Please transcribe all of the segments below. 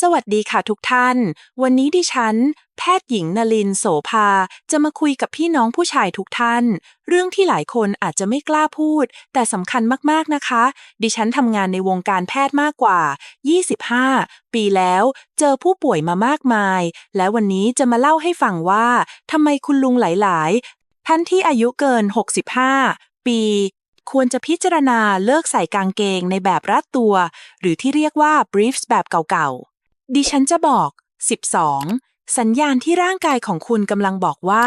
สวัสดีค่ะทุกท่าน วันนี้ดิฉัน แพทย์หญิงนลินโสภา จะมาคุยกับพี่น้องผู้ชายทุกท่าน เรื่องที่หลายคนอาจจะไม่กล้าพูด แต่สำคัญมากๆนะคะ ดิฉันทำงานในวงการแพทย์มากกว่า 25 ปีแล้ว เจอผู้ป่วยมามากมาย และวันนี้จะมาเล่าให้ฟังว่าทำไมคุณลุงหลาย ๆ ท่านที่อายุเกิน 65 ปีควรจะพิจารณาเลิกใส่กางเกงในแบบรัดตัว หรือที่เรียกว่า briefs แบบเก่าๆ ดิฉันจะบอก 12 สัญญาณที่ร่างกายของคุณกำลังบอกว่า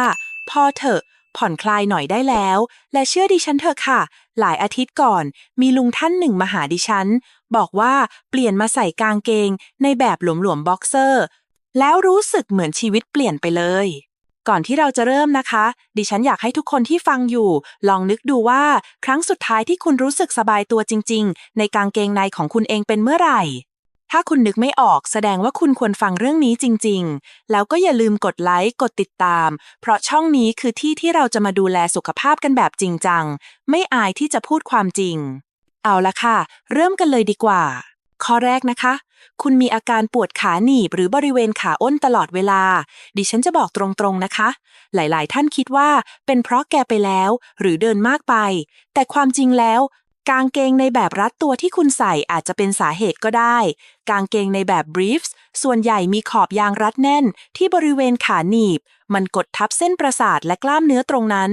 พอเถอะ ผ่อนคลายหน่อยได้แล้ว และเชื่อดิฉันเถอะค่ะ หลายอาทิตย์ก่อน มีลุงท่านหนึ่งมาหาดิฉัน บอกว่าเปลี่ยนมาใส่กางเกง ในแบบหลวมๆบ็อกเซอร์ แล้วรู้สึกเหมือนชีวิตเปลี่ยนไปเลยก่อนที่เราจะเริ่มนะคะ ดิฉันอยากให้ทุกคนที่ฟังอยู่ ลองนึกดูว่า ครั้งสุดท้ายที่คุณรู้สึกสบายตัวจริง ๆ ในกางเกงในของคุณเองเป็นเมื่อไหร่ ถ้าคุณนึกไม่ออกแสดงว่าคุณควรฟังเรื่องนี้จริง ๆ แล้วก็อย่าลืมกดไลค์ กดติดตาม เพราะช่องนี้คือที่ที่เราจะมาดูแลสุขภาพกันแบบจริงจัง ไม่อายที่จะพูดความจริง เอาละค่ะ เริ่มกันเลยดีกว่า ข้อแรกนะคะ คุณมีอาการปวดขาหนีบหรือบริเวณขาอ้นตลอดเวลา ดิฉันจะบอกตรงๆนะคะ หลายๆ ท่านคิดว่าเป็นเพราะแกไปแล้ว หรือเดินมากไป แต่ความจริงแล้ว กางเกงในแบบรัดตัวที่คุณใส่อาจจะเป็นสาเหตุก็ได้ กางเกงในแบบ briefs ส่วนใหญ่มีขอบยางรัดแน่น ที่บริเวณขาหนีบ มันกดทับเส้นประสาทและกล้ามเนื้อตรงนั้น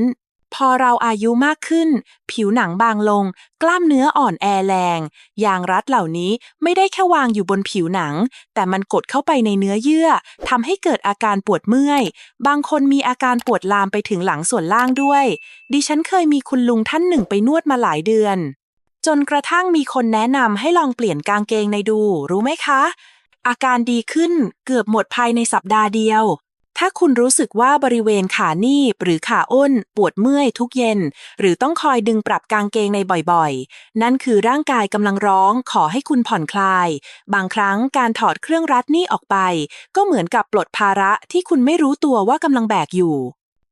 พอเราอายุมากขึ้น ผิวหนังบางลง กล้ามเนื้ออ่อนแอแรง ยางรัดเหล่านี้ไม่ได้แค่วางอยู่บนผิวหนัง แต่มันกดเข้าไปในเนื้อเยื่อทำให้เกิดอาการปวดเมื่อย บางคนมีอาการปวดลามไปถึงหลังส่วนล่างด้วย ดิฉันเคยมีคุณลุงท่านหนึ่งไปนวดมาหลายเดือน จนกระทั่งมีคนแนะนำให้ลองเปลี่ยนกางเกงในดู รู้ไหมคะ อาการดีขึ้นเกือบหมดภายในสัปดาห์เดียว ถ้าคุณรู้สึกว่าบริเวณขาหนีบหรือขาอ้น ปวดเมื่อยทุกเย็น หรือต้องคอยดึงปรับกางเกงในบ่อยๆ นั่นคือร่างกายกำลังร้องขอให้คุณผ่อนคลาย บางครั้งการถอดเครื่องรัดนี่ออกไป ก็เหมือนกับปลดภาระที่คุณไม่รู้ตัวว่ากำลังแบกอยู่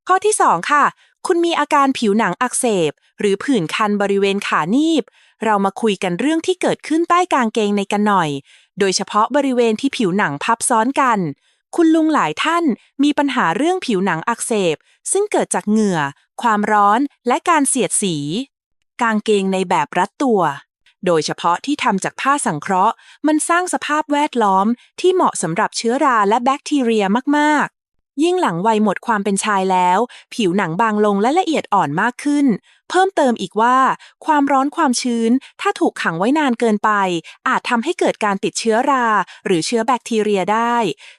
ข้อที่ 2 ค่ะ คุณมีอาการผิวหนังอักเสบ หรือผื่นคันบริเวณขาหนีบ เรามาคุยกันเรื่องที่เกิดขึ้นใต้กางเกงในกันหน่อย โดยเฉพาะบริเวณที่ผิวหนังพับซ้อนกัน คุณลุงหลายท่านมีปัญหาเรื่องผิวหนังอักเสบ ซึ่งเกิดจากเหงื่อ ความร้อนและการเสียดสี กางเกงในแบบรัดตัวโดยเฉพาะที่ทำจากผ้าสังเคราะห์ มันสร้างสภาพแวดล้อมที่เหมาะสำหรับเชื้อราและแบคทีเรียมาก ยิ่งหลังวัยหมดความเป็นชายแล้ว ผิวหนังบางลงและละเอียดอ่อนมากขึ้น เพิ่มเติมอีกว่า ความร้อนความชื้น ถ้าถูกขังไว้นานเกินไป อาจทำให้เกิดการติดเชื้อรา หรือเชื้อแบคทีเรียได้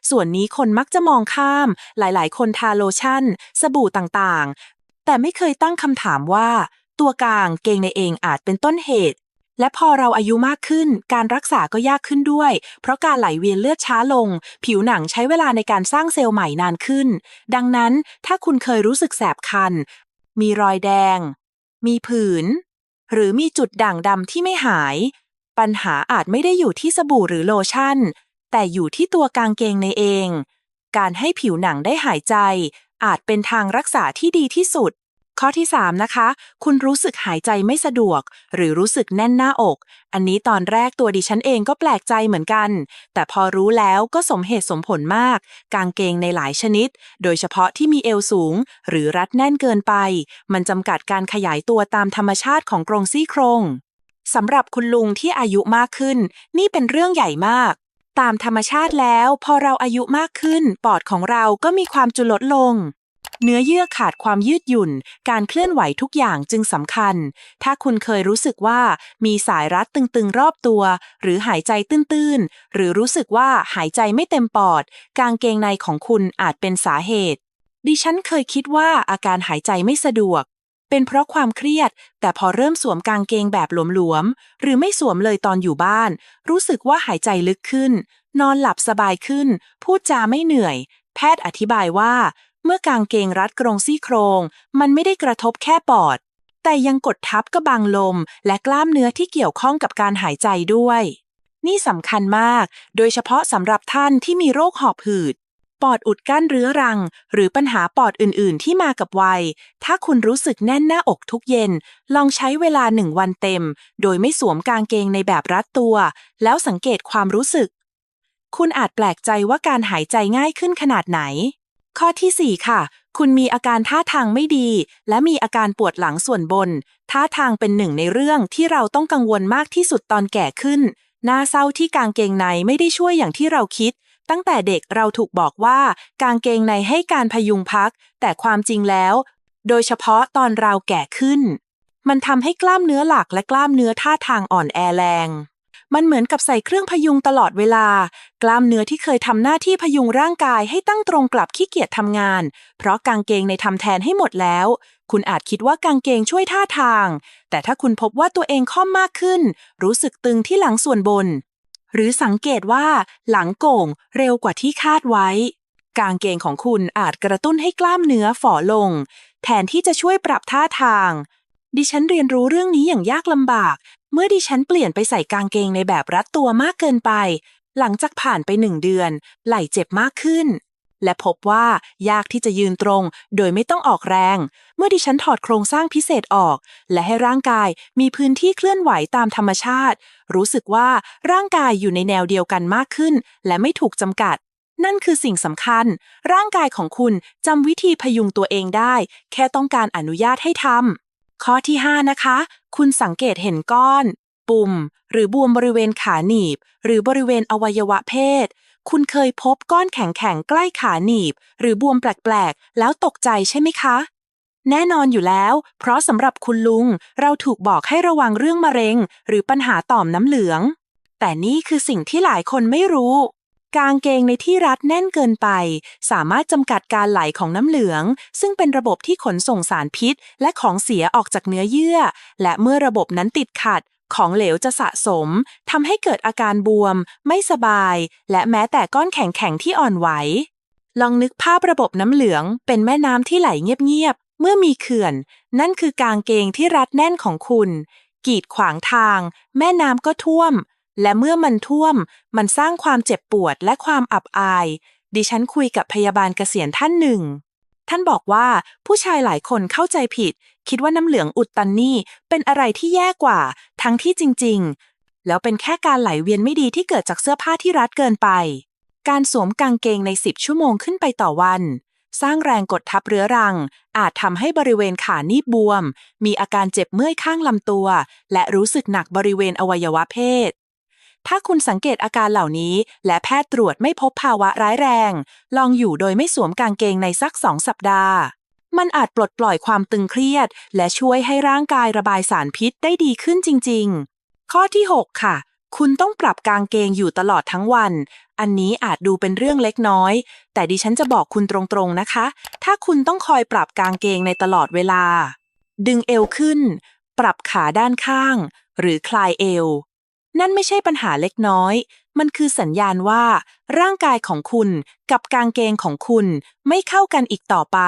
ส่วนนี้คนมักจะมองข้าม หลายๆ คนทาโลชั่น สบู่ต่างๆ แต่ไม่เคยตั้งคำถามว่า ตัวกลางเกงในเองอาจเป็นต้นเหตุ และพอเราอายุมากขึ้น การรักษาก็ยากขึ้นด้วย เพราะการไหลเวียนเลือดช้าลง ผิวหนังใช้เวลาในการสร้างเซลล์ใหม่นานขึ้น ดังนั้นถ้าคุณเคยรู้สึกแสบคัน มีรอยแดง มีผื่นหรือมีจุดด่างดำที่ไม่หาย ปัญหาอาจไม่ได้อยู่ที่สบู่หรือโลชั่น แต่อยู่ที่ตัวกางเกงในเอง การให้ผิวหนังได้หายใจ อาจเป็นทางรักษาที่ดีที่สุด ข้อที่ 3 นะคะ คุณรู้สึกหายใจไม่สะดวก หรือรู้สึกแน่นหน้าอก อันนี้ตอนแรกตัวดิฉันเองก็แปลกใจเหมือนกัน แต่พอรู้แล้วก็สมเหตุสมผลมาก กางเกงในหลายชนิด โดยเฉพาะที่มีเอวสูง หรือรัดแน่นเกินไป มันจำกัดการขยายตัวตามธรรมชาติของกรงซี่โครงสำหรับคุณลุงที่อายุมากขึ้น นี่เป็นเรื่องใหญ่มากตามธรรมชาติแล้วพอเราอายุมากขึ้น ปอดของเราก็มีความจุลดลง เนื้อเยื่อขาดความยืดหยุ่น การเคลื่อนไหวทุกอย่างจึงสำคัญ ถ้าคุณเคยรู้สึกว่ามีสายรัดตึงๆรอบตัว หรือหายใจตื้นๆ หรือรู้สึกว่าหายใจไม่เต็มปอด กางเกงในของคุณอาจเป็นสาเหตุ ดิฉันเคยคิดว่าอาการหายใจไม่สะดวก เป็นเพราะความเครียด แต่พอเริ่มสวมกางเกงแบบหลวมๆ หรือไม่สวมเลยตอนอยู่บ้าน รู้สึกว่าหายใจลึกขึ้น นอนหลับสบายขึ้น พูดจาไม่เหนื่อย แพทย์อธิบายว่า มื่อกางเกงรัดกรงซี่โครง มันไม่ได้กระทบแค่ปอด แต่ยังกดทับกระบังลม และกล้ามเนื้อที่เกี่ยวข้องกับการหายใจด้วย นี่สำคัญมาก โดยเฉพาะสำหรับท่านที่มีโรคหอบหืด ปอดอุดกั้นเรื้อรัง หรือปัญหาปอดอื่น ๆ ที่มากับวัย ถ้าคุณรู้สึกแน่นหน้าอกทุกเย็น ลองใช้เวลาหนึ่งวันเต็ม โดยไม่สวมกางเกงในแบบรัดตัว แล้วสังเกตความรู้สึกคุณอาจแปลกใจว่าการหายใจง่ายขึ้นขนาดไหน ข้อทีสี่ 4 ค่ะ คุณมีอาการท่าทางไม่ดี และมีอาการปวดหลังส่วนบน ท่าทางเป็นหนึ่งในเรื่องที่เราต้องกังวลมากที่สุดตอนแก่ขึ้น น่าเศร้าที่กางเกงในไม่ได้ช่วยอย่างที่เราคิด ตั้งแต่เด็กเราถูกบอกว่า กางเกงในให้การพยุงพัก แต่ความจริงแล้ว โดยเฉพาะตอนเราแก่ขึ้น มันทำให้กล้ามเนื้อหลักและกล้ามเนื้อท่าทางอ่อนแอแรง มันเหมือนกับใส่เครื่องพยุงตลอดเวลา กล้ามเนื้อที่เคยทำหน้าที่พยุงร่างกายให้ตั้งตรงกลับขี้เกียจทำงาน เพราะกางเกงในทำแทนให้หมดแล้ว คุณอาจคิดว่ากางเกงช่วยท่าทาง แต่ถ้าคุณพบว่าตัวเองค่อมมากขึ้น รู้สึกตึงที่หลังส่วนบน หรือสังเกตว่าหลังโก่งเร็วกว่าที่คาดไว้ กางเกงของคุณอาจกระตุ้นให้กล้ามเนื้อฝ่อลง แทนที่จะช่วยปรับท่าทางดิฉันเรียนรู้เรื่องนี้อย่างยากลำบาก เมื่อดิฉันเปลี่ยนไปใส่กางเกงในแบบรัดตัวมากเกินไป หลังจากผ่านไปหนึ่งเดือน ไหล่เจ็บมากขึ้น และพบว่ายากที่จะยืนตรง โดยไม่ต้องออกแรง เมื่อดิฉันถอดโครงสร้างพิเศษออก และให้ร่างกายมีพื้นที่เคลื่อนไหวตามธรรมชาติ รู้สึกว่าร่างกายอยู่ในแนวเดียวกันมากขึ้น และไม่ถูกจำกัด นั่นคือสิ่งสำคัญ ร่างกายของคุณจำวิธีพยุงตัวเองได้ แค่ต้องการอนุญาตให้ทำ ข้อที่ 5 นะคะ คุณสังเกตเห็นก้อน ปุ่ม หรือบวมบริเวณขาหนีบ หรือบริเวณอวัยวะเพศ คุณเคยพบก้อนแข็งๆใกล้ขาหนีบ หรือบวมแปลกๆ แล้วตกใจใช่ไหมคะ แน่นอนอยู่แล้ว เพราะสำหรับคุณลุง เราถูกบอกให้ระวังเรื่องมะเร็ง หรือปัญหาต่อมน้ำเหลือง แต่นี่คือสิ่งที่หลายคนไม่รู้ กางเกงในที่รัดแน่นเกินไป สามารถจำกัดการไหลของน้ำเหลือง ซึ่งเป็นระบบที่ขนส่งสารพิษ และของเสียออกจากเนื้อเยื่อ และเมื่อระบบนั้นติดขัด ของเหลวจะสะสมทำให้เกิดอาการบวม ไม่สบาย และแม้แต่ก้อนแข็งๆที่อ่อนไหว ลองนึกภาพระบบน้ำเหลือง เป็นแม่น้ำที่ไหลเงียบๆเมื่อมีเขื่อน นั่นคือกางเกงที่รัดแน่นของคุณ กีดขวางทาง แม่น้ำก็ท่วม และเมื่อมันท่วม มันสร้างความเจ็บปวดและความอับอาย ดิฉันคุยกับพยาบาลเกษียณท่านหนึ่ง ท่านบอกว่าผู้ชายหลายคนเข้าใจผิด คิดว่าน้ำเหลืองอุดตันนี่เป็นอะไรที่แย่กว่า ทั้งที่จริง ๆ แล้วเป็นแค่การไหลเวียนไม่ดีที่เกิดจากเสื้อผ้าที่รัดเกินไป การสวมกางเกงใน 10 ชั่วโมงขึ้นไปต่อวัน สร้างแรงกดทับเรื้อรัง อาจทำให้บริเวณขานีบบวม มีอาการเจ็บเมื่อยข้างลำตัว และรู้สึกหนักบริเวณอวัยวะเพศ ถ้าคุณสังเกตอาการเหล่านี้ และแพทย์ตรวจไม่พบภาวะร้ายแรง ลองอยู่โดยไม่สวมกางเกงในสักสองสัปดาห์ มันอาจปลดปล่อยความตึงเครียด และช่วยให้ร่างกายระบายสารพิษได้ดีขึ้นจริง ๆ ข้อที่ 6 ค่ะ คุณต้องปรับกางเกงอยู่ตลอดทั้งวัน อันนี้อาจดูเป็นเรื่องเล็กน้อย แต่ดิฉันจะบอกคุณตรงๆนะคะ ถ้าคุณต้องคอยปรับกางเกงในตลอดเวลา ดึงเอวขึ้น ปรับขาด้านข้าง หรือคลายเอว นั่นไม่ใช่ปัญหาเล็กน้อย มันคือสัญญาณว่า ร่างกายของคุณกับกางเกงของคุณไม่เข้ากันอีกต่อไป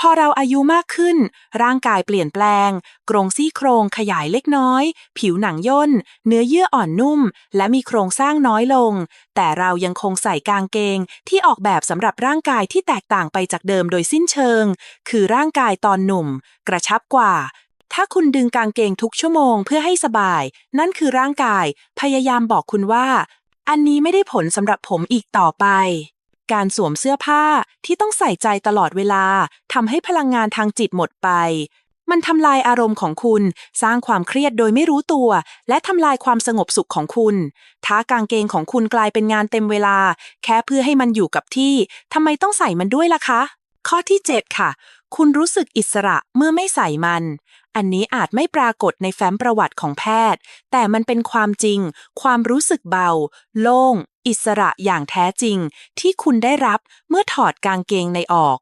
พอเราอายุมากขึ้น ร่างกายเปลี่ยนแปลงกรงซี่โครงขยายเล็กน้อย ผิวหนังย่น เนื้อเยื่ออ่อนนุ่ม และมีโครงสร้างน้อยลง แต่เรายังคงใส่กางเกงที่ออกแบบสำหรับร่างกายที่แตกต่างไปจากเดิมโดยสิ้นเชิง คือร่างกายตอนหนุ่ม กระชับกว่า ถ้าคุณดึงกางเกงทุกชั่วโมงเพื่อให้สบาย นั่นคือร่างกาย พยายามบอกคุณว่า อันนี้ไม่ได้ผลสำหรับผมอีกต่อไป การสวมเสื้อผ้าที่ต้องใส่ใจตลอดเวลาทำให้พลังงานทางจิตหมดไป มันทำลายอารมณ์ของคุณ สร้างความเครียดโดยไม่รู้ตัว และทำลายความสงบสุขของคุณ ถ้ากางเกงของคุณกลายเป็นงานเต็มเวลา แค่เพื่อให้มันอยู่กับที่ทำไมต้องใส่มันด้วยล่ะคะ ข้อที่ 7 ค่ะคุณรู้สึกอิสระเมื่อไม่ใส่มัน อันนี้อาจไม่ปรากฏในแฟ้มประวัติของแพทย์ แต่มันเป็นความจริง ความรู้สึกเบา โล่ง อิสระอย่างแท้จริง ที่คุณได้รับเมื่อถอดกางเกงในออก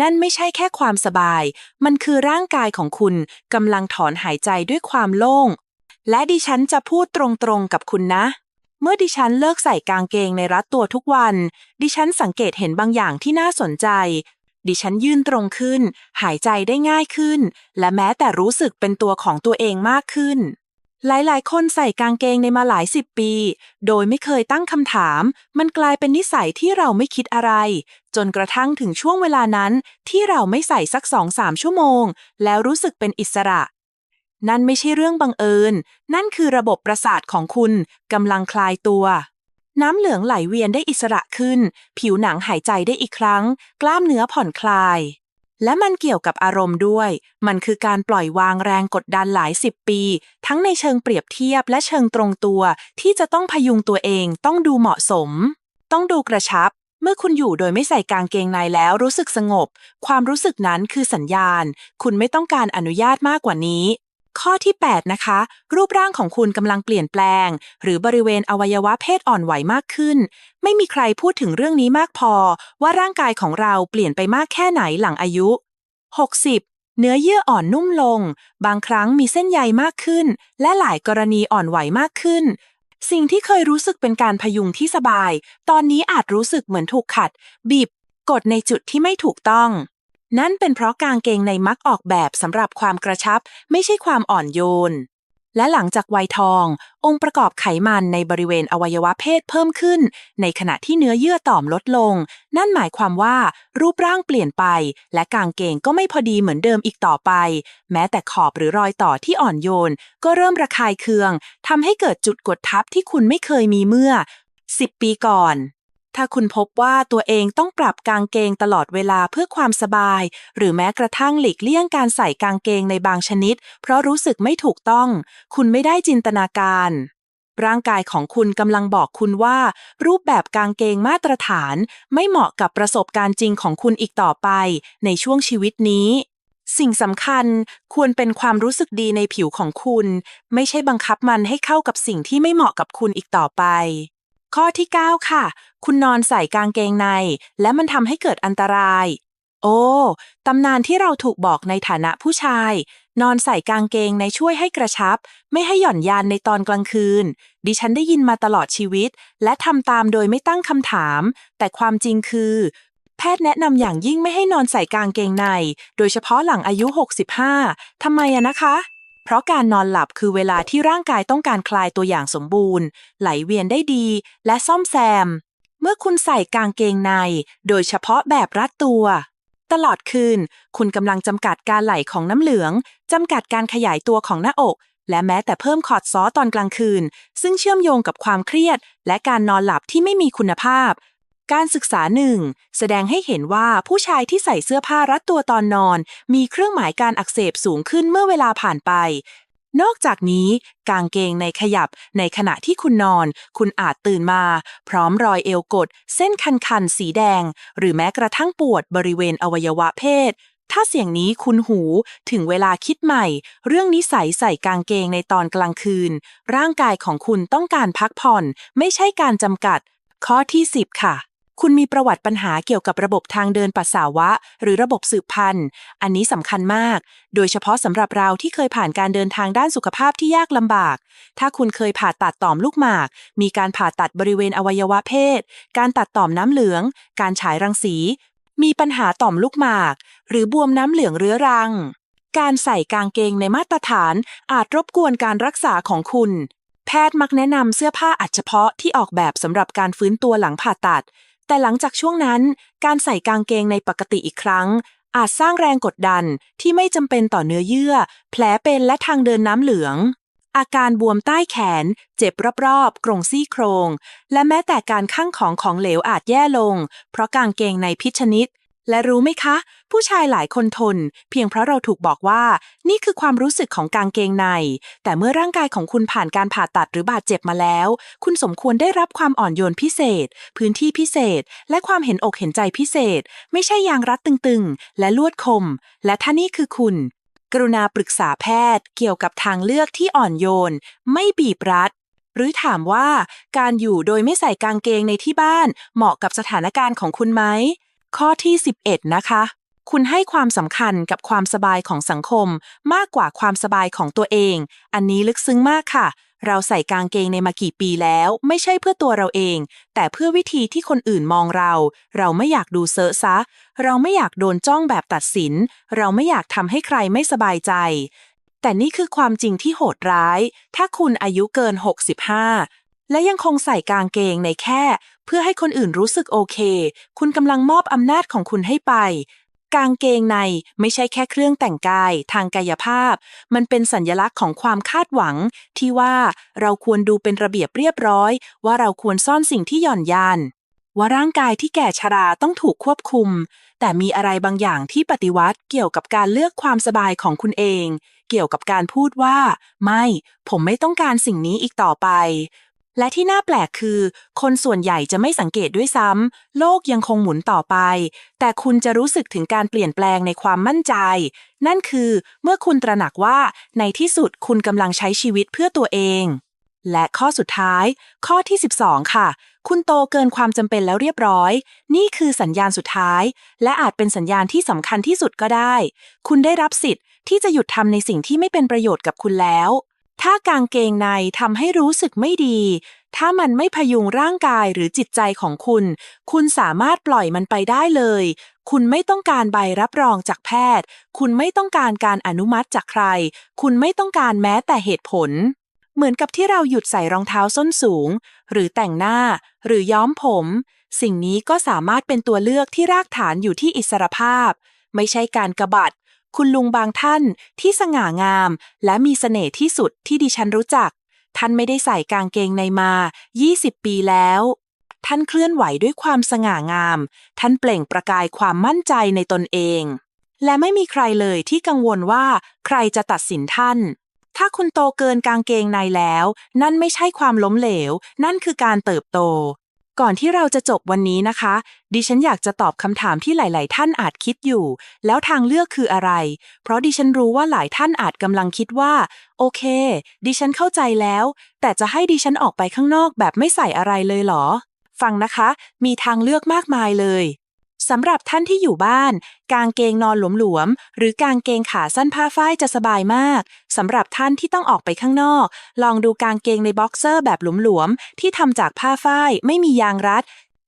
นั่นไม่ใช่แค่ความสบาย มันคือร่างกายของคุณกำลังถอนหายใจด้วยความโล่ง และดิฉันจะพูดตรงๆกับคุณนะเมื่อดิฉันเลิกใส่กางเกงในรัดตัวทุกวัน ดิฉันสังเกตเห็นบางอย่างที่น่าสนใจ ดิฉันยืนตรงขึ้น หายใจได้ง่ายขึ้น และแม้แต่รู้สึกเป็นตัวของตัวเองมากขึ้น หลายๆ คนใส่กางเกงในมาหลายสิบปี โดยไม่เคยตั้งคำถาม มันกลายเป็นนิสัยที่เราไม่คิดอะไร จนกระทั่งถึงช่วงเวลานั้น ที่เราไม่ใส่สักสองสามชั่วโมง แล้วรู้สึกเป็นอิสระ นั่นไม่ใช่เรื่องบังเอิญ นั่นคือระบบประสาทของคุณกำลังคลายตัว น้ำเหลืองไหลเวียนได้อิสระขึ้น ผิวหนังหายใจได้อีกครั้ง กล้ามเนื้อผ่อนคลาย และมันเกี่ยวกับอารมณ์ด้วย มันคือการปล่อยวางแรงกดดันหลายสิบปี ทั้งในเชิงเปรียบเทียบและเชิงตรงตัว ที่จะต้องพยุงตัวเองต้องดูเหมาะสม ต้องดูกระชับเมื่อคุณอยู่โดยไม่ใส่กางเกงในแล้วรู้สึกสงบ ความรู้สึกนั้นคือสัญญาณ คุณไม่ต้องการอนุญาตมากกว่านี้ ข้อที่ 8 นะคะ รูปร่างของคุณกำลังเปลี่ยนแปลง หรือบริเวณอวัยวะเพศอ่อนไหวมากขึ้น ไม่มีใครพูดถึงเรื่องนี้มากพอ ว่าร่างกายของเราเปลี่ยนไปมากแค่ไหนหลังอายุ 60 เนื้อเยื่ออ่อนนุ่มลง บางครั้งมีเส้นใยมากขึ้น และหลายกรณีอ่อนไหวมากขึ้น สิ่งที่เคยรู้สึกเป็นการพยุงที่สบาย ตอนนี้อาจรู้สึกเหมือนถูกขัด บีบกดในจุดที่ไม่ถูกต้อง นั่นเป็นเพราะกางเกงในมักออกแบบสำหรับความกระชับ ไม่ใช่ความอ่อนโยน และหลังจากวัยทอง องค์ประกอบไขมันในบริเวณอวัยวะเพศเพิ่มขึ้น ในขณะที่เนื้อเยื่อต่อมลดลง นั่นหมายความว่า รูปร่างเปลี่ยนไป และกางเกงก็ไม่พอดีเหมือนเดิมอีกต่อไป แม้แต่ขอบหรือรอยต่อที่อ่อนโยน ก็เริ่มระคายเคืองทำให้เกิดจุดกดทับที่คุณไม่เคยมีเมื่อ 10 ปีก่อน ถ้าคุณพบว่าตัวเองต้องปรับกางเกงตลอดเวลาเพื่อความสบาย หรือแม้กระทั่งหลีกเลี่ยงการใส่กางเกงในบางชนิด เพราะรู้สึกไม่ถูกต้อง คุณไม่ได้จินตนาการ ร่างกายของคุณกำลังบอกคุณว่า รูปแบบกางเกงมาตรฐาน ไม่เหมาะกับประสบการณ์จริงของคุณอีกต่อไป ในช่วงชีวิตนี้สิ่งสำคัญควรเป็นความรู้สึกดีในผิวของคุณ ไม่ใช่บังคับมันให้เข้ากับสิ่งที่ไม่เหมาะกับคุณอีกต่อไป ข้อที่ 9 ค่ะ คุณนอนใส่กางเกงใน และมันทำให้เกิดอันตราย โอ้ ตำนานที่เราถูกบอกในฐานะผู้ชาย นอนใส่กางเกงในช่วยให้กระชับ ไม่ให้หย่อนยานในตอนกลางคืน ดิฉันได้ยินมาตลอดชีวิต และทำตามโดยไม่ตั้งคำถาม แต่ความจริงคือ แพทย์แนะนำอย่างยิ่งไม่ให้นอนใส่กางเกงใน โดยเฉพาะหลังอายุ 65ทำไมอะนะคะ ราะการนอนหลับคือเวลาที่ร่างกายต้องการคลายตัวอย่างสมบูรณ์ ไหลเวียนได้ดี และซ่อมแซม เมื่อคุณใส่กางเกงใน โดยเฉพาะแบบรัดตัว ตลอดคืน คุณกำลังจำกัดการไหลของน้ำเหลืองจำกัดการขยายตัวของหน้าอก และแม้แต่เพิ่มคอร์ดซอตอนกลางคืน ซึ่งเชื่อมโยงกับความเครียด และการนอนหลับที่ไม่มีคุณภาพ การศึกษาหนึ่งแสดงให้เห็นว่าผู้ชายที่ใส่เสื้อผ้ารัดตัวตอนนอน มีเครื่องหมายการอักเสบสูงขึ้นเมื่อเวลาผ่านไป นอกจากนี้ กางเกงในขยับในขณะที่คุณนอน คุณอาจตื่นมา พร้อมรอยเอวกด เส้นคันๆ สีแดง หรือแม้กระทั่งปวดบริเวณอวัยวะเพศ ถ้าเสียงนี้คุณหูถึงเวลาคิดใหม่ เรื่องนิสัยใส่กางเกงในตอนกลางคืน ร่างกายของคุณต้องการพักผ่อน ไม่ใช่การจำกัด ข้อที่ 10 ค่ะ คุณมีประวัติปัญหาเกี่ยวกับระบบทางเดินปัสสาวะ หรือระบบสืบพันธุ์ อันนี้สำคัญมาก โดยเฉพาะสำหรับเราที่เคยผ่านการเดินทางด้านสุขภาพที่ยากลำบาก ถ้าคุณเคยผ่าตัดต่อมลูกหมาก มีการผ่าตัดบริเวณอวัยวะเพศ การตัดต่อมน้ำเหลือง การฉายรังสี มีปัญหาต่อมลูกหมาก หรือบวมน้ำเหลืองเรื้อรัง การใส่กางเกงในมาตรฐานอาจรบกวนการรักษาของคุณแพทย์มักแนะนำเสื้อผ้าอัดเฉพาะที่ออกแบบสำหรับการฟื้นตัวหลังผ่าตัด แต่หลังจากช่วงนั้นการใส่กางเกงในปกติอีกครั้ง อาจสร้างแรงกดดันที่ไม่จำเป็นต่อเนื้อเยื่อ แผลเป็นและทางเดินน้ำเหลือง อาการบวมใต้แขน เจ็บรอบๆกรงซี่โครง และแม้แต่การข้างของของเหลวอาจแย่ลง เพราะกางเกงในพิชนิด และรู้ไหมคะ ผู้ชายหลายคนทน เพียงเพราะเราถูกบอกว่า นี่คือความรู้สึกของกางเกงใน แต่เมื่อร่างกายของคุณผ่านการผ่าตัดหรือบาดเจ็บมาแล้ว คุณสมควรได้รับความอ่อนโยนพิเศษ พื้นที่พิเศษ และความเห็นอกเห็นใจพิเศษ ไม่ใช่ยางรัดตึงๆ และลวดคม และถ้านี่คือคุณ กรุณาปรึกษาแพทย์ เกี่ยวกับทางเลือกที่อ่อนโยน ไม่บีบรัดหรือถามว่า การอยู่โดยไม่ใส่กางเกงในที่บ้าน เหมาะกับสถานการณ์ของคุณไหม ข้อที่ 11 นะคะ คุณให้ความสำคัญกับความสบายของสังคมมากกว่าความสบายของตัวเอง อันนี้ลึกซึ้งมากค่ะ เราใส่กางเกงในมากี่ปีแล้ว ไม่ใช่เพื่อตัวเราเอง แต่เพื่อวิธีที่คนอื่นมองเรา เราไม่อยากดูเซอะซะ เราไม่อยากโดนจ้องแบบตัดสิน เราไม่อยากทำให้ใครไม่สบายใจแต่นี่คือความจริงที่โหดร้าย ถ้าคุณอายุเกิน 65 และยังคงใส่กางเกงในแค่ พื่อให้คนอื่นรู้สึกโอเค คุณกำลังมอบอำนาจของคุณให้ไป กางเกงในไม่ใช่แค่เครื่องแต่งกาย ทางกายภาพ มันเป็นสัญลักษณ์ของความคาดหวัง ที่ว่าเราควรดูเป็นระเบียบเรียบร้อย ว่าเราควรซ่อนสิ่งที่หย่อนยานว่าร่างกายที่แก่ชราต้องถูกควบคุม แต่มีอะไรบางอย่างที่ปฏิวัติเกี่ยวกับการเลือกความสบายของคุณเอง เกี่ยวกับการพูดว่า ไม่ ผมไม่ต้องการสิ่งนี้อีกต่อไป และที่น่าแปลกคือ คนส่วนใหญ่จะไม่สังเกตด้วยซ้ำ โลกยังคงหมุนต่อไป แต่คุณจะรู้สึกถึงการเปลี่ยนแปลงในความมั่นใจ นั่นคือเมื่อคุณตระหนักว่าในที่สุดคุณกำลังใช้ชีวิตเพื่อตัวเอง และข้อสุดท้าย ข้อที่ 12 ค่ะ คุณโตเกินความจำเป็นแล้วเรียบร้อย นี่คือสัญญาณสุดท้าย และอาจเป็นสัญญาณที่สำคัญที่สุดก็ได้ คุณได้รับสิทธิ์ที่จะหยุดทำในสิ่งที่ไม่เป็นประโยชน์กับคุณแล้ว ถ้ากางเกงในทำให้รู้สึกไม่ดี ถ้ามันไม่พยุงร่างกายหรือจิตใจของคุณ คุณสามารถปล่อยมันไปได้เลย คุณไม่ต้องการใบรับรองจากแพทย์ คุณไม่ต้องการการอนุมัติจากใคร คุณไม่ต้องการแม้แต่เหตุผล เหมือนกับที่เราหยุดใส่รองเท้าส้นสูง หรือแต่งหน้า หรือย้อมผม สิ่งนี้ก็สามารถเป็นตัวเลือกที่รากฐานอยู่ที่อิสรภาพ ไม่ใช่การกระบัด คุณลุงบางท่านที่สง่างาม และมีเสน่ห์ที่สุดที่ดิฉันรู้จัก ท่านไม่ได้ใส่กางเกงในมา 20 ปีแล้ว ท่านเคลื่อนไหวด้วยความสง่างาม ท่านเปล่งประกายความมั่นใจในตนเอง และไม่มีใครเลยที่กังวลว่าใครจะตัดสินท่าน ถ้าคุณโตเกินกางเกงในแล้ว นั่นไม่ใช่ความล้มเหลว นั่นคือการเติบโต ก่อนที่เราจะจบวันนี้นะคะ ดิฉันอยากจะตอบคำถามที่หลาย ๆ ท่านอาจคิดอยู่ แล้วทางเลือกคืออะไร เพราะดิฉันรู้ว่าหลายท่านอาจกำลังคิดว่า โอเค ดิฉันเข้าใจแล้ว แต่จะให้ดิฉันออกไปข้างนอกแบบไม่ใส่อะไรเลยเหรอ ฟังนะคะ มีทางเลือกมากมายเลย สำหรับท่านที่อยู่บ้าน กางเกงนอนหลวมๆ หรือกางเกงขาสั้นผ้าฝ้ายจะสบายมาก สำหรับท่านที่ต้องออกไปข้างนอก ลองดูกางเกงในบ็อกเซอร์แบบหลวมๆ ที่ทำจากผ้าฝ้ายไม่มียางรัด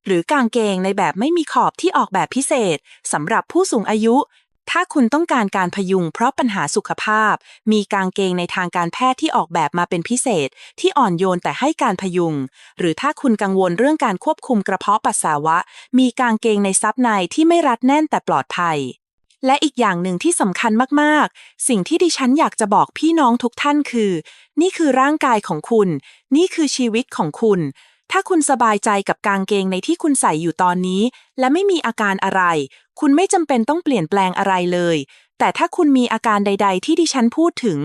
หรือกางเกงในแบบไม่มีขอบที่ออกแบบพิเศษสำหรับผู้สูงอายุ ถ้าคุณต้องการการพยุงเพราะปัญหาสุขภาพ มีกางเกงในทางการแพทย์ที่ออกแบบมาเป็นพิเศษ ที่อ่อนโยนแต่ให้การพยุง หรือถ้าคุณกังวลเรื่องการควบคุมกระเพาะปัสสาวะ มีกางเกงในซับในที่ไม่รัดแน่นแต่ปลอดภัย และอีกอย่างหนึ่งที่สำคัญมาก ๆ สิ่งที่ดิฉันอยากจะบอกพี่น้องทุกท่านคือ นี่คือร่างกายของคุณ นี่คือชีวิตของคุณ ถ้าคุณสบายใจกับกางเกงในที่คุณใส่อยู่ตอนนี้ และไม่มีอาการอะไร คุณไม่จำเป็นต้องเปลี่ยนแปลงอะไรเลย แต่ถ้าคุณมีอาการใด ๆ ที่ดิฉันพูดถึง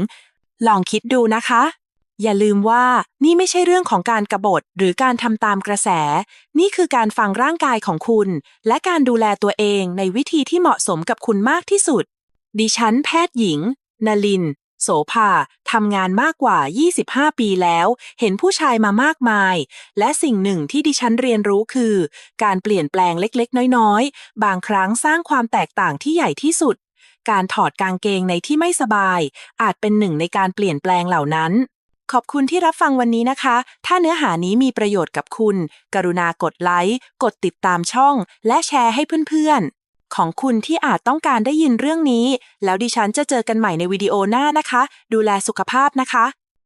ลองคิดดูนะคะ อย่าลืมว่านี่ไม่ใช่เรื่องของการกรบฏหรือการทำตามกระแส นี่คือการฟังร่างกายของคุณ และการดูแลตัวเองในวิธีที่เหมาะสมกับคุณมากที่สุด ดิฉันแพทย์หญิง นลิน โสภาทำงานมากกว่า 25 ปีแล้ว เห็นผู้ชายมามากมาย และสิ่งหนึ่งที่ดิฉันเรียนรู้คือ การเปลี่ยนแปลงเล็กๆ น้อยๆ บางครั้งสร้างความแตกต่างที่ใหญ่ที่สุด การถอดกางเกงในที่ไม่สบาย อาจเป็นหนึ่งในการเปลี่ยนแปลงเหล่านั้น ขอบคุณที่รับฟังวันนี้นะคะ ถ้าเนื้อหานี้มีประโยชน์กับคุณ กรุณากดไลค์ กดติดตามช่อง และแชร์ให้เพื่อนๆ ของคุณที่อาจต้องการได้ยินเรื่องนี้ แล้วดิฉันจะเจอกันใหม่ในวิดีโอหน้านะคะ ดูแลสุขภาพนะคะ